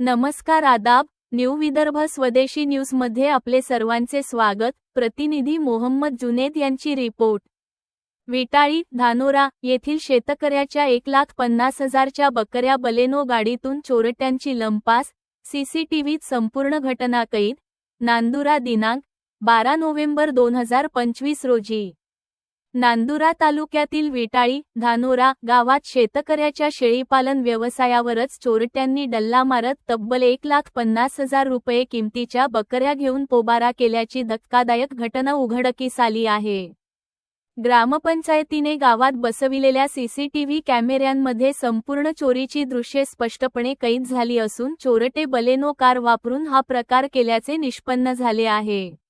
नमस्कार आदाब न्यू विदर्भ स्वदेशी न्यूजमध्ये आपले सर्वांचे स्वागत. प्रतिनिधी मोहम्मद जुनेद यांची रिपोर्ट. विटाळी धानोरा येथील शेतकऱ्याच्या एक लाख पन्नास हजारच्या बकऱ्या बलेनो गाडीतून चोरट्यांची लंपास सीसीटीव्हीत संपूर्ण घटना कैद नांदुरा दिनांक बारा नोव्हेंबर दोन हजार पंचवीस रोजी. नांदुरा तालुक्यातील विटाळी धानोरा गावात शेतकऱ्याच्या शेळीपालन व्यवसायावरच चोरट्यांनी डल्ला मारत तब्बल एक लाख पन्नास हजार रुपये किमतीच्या बकऱ्या घेऊन पोबारा केल्याची धक्कादायक घटना उघडकीस आली आहे. ग्रामपंचायतीने गावात बसविलेल्या सीसीटीव्ही कॅमेऱ्यांमध्ये संपूर्ण चोरीची दृश्ये स्पष्टपणे कैद झाली असून चोरटे बलेनो कार वापरून हा प्रकार केल्याचे निष्पन्न झाले आहे.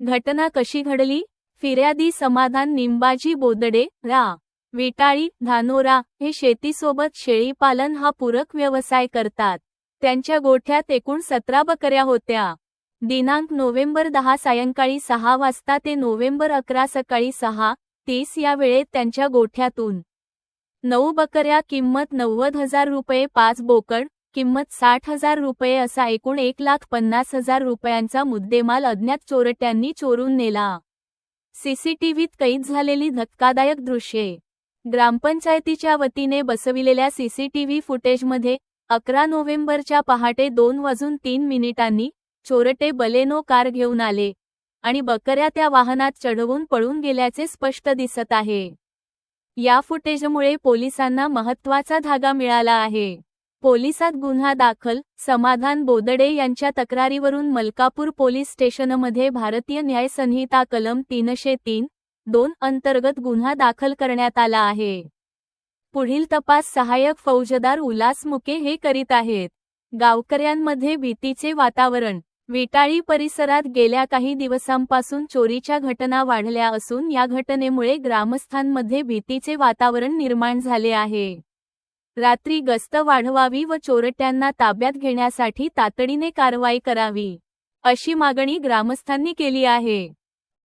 घटना कशी घडली? फिर्यादी समाधान निंबाजी बोदडे रा. विटाळी धानोरा हे शेतीसोबत शेळीपालन हा पूरक व्यवसाय करतात. त्यांच्या गोठ्यात एकूण सतरा बकऱ्या होत्या. दिनांक नोव्हेंबर दहा सायंकाळी सहा वाजता ते नोव्हेंबर अकरा सकाळी सहा तीस या वेळेत त्यांच्या गोठ्यातून नऊ बकऱ्या किंमत नव्वद हजार रुपये पाच बोकड किंमत साठ हजार रुपये असा एकूण एक लाख पन्नास हजार रुपयांचा मुद्देमाल अज्ञात चोरट्यांनी चोरून नेला. सीसीटीव्हीत कैद झालेली धक्कादायक दृश्ये. ग्रामपंचायतीच्या वतीने बसविलेल्या सीसीटीव्ही फुटेजमध्ये अकरा नोव्हेंबरच्या पहाटे दोन वाजून तीन मिनिटांनी चोरटे बलेनो कार घेऊन आले आणि बकऱ्या त्या वाहनात चढवून पळून गेल्याचे स्पष्ट दिसत आहे. या फुटेजमुळे पोलिसांना महत्त्वाचा धागा मिळाला आहे. पोलिसात गुन्हा दाखल समाधान बोदडे यांच्या तक्रारीवरून मलकापूर पोलीस स्टेशनमध्ये भारतीय न्याय संहिता कलम तीनशे तीन दोन अंतर्गत गुन्हा दाखल करण्यात आला आहे. पुढील तपास सहाय्यक फौजदार उल्हास मुके हे करीत आहेत. गावकऱ्यांमध्ये भीतीचे वातावरण विटाळी परिसरात गेल्या काही दिवसांपासून चोरीच्या घटना वाढल्या असून या घटनेमुळे ग्रामस्थांमध्ये भीतीचे वातावरण निर्माण झाले आहे. रात्री गस्त वाढवावी व चोरट्यांना ताब्यात घेण्यासाठी तातडीने कारवाई करावी अशी मागणी ग्रामस्थांनी केली आहे.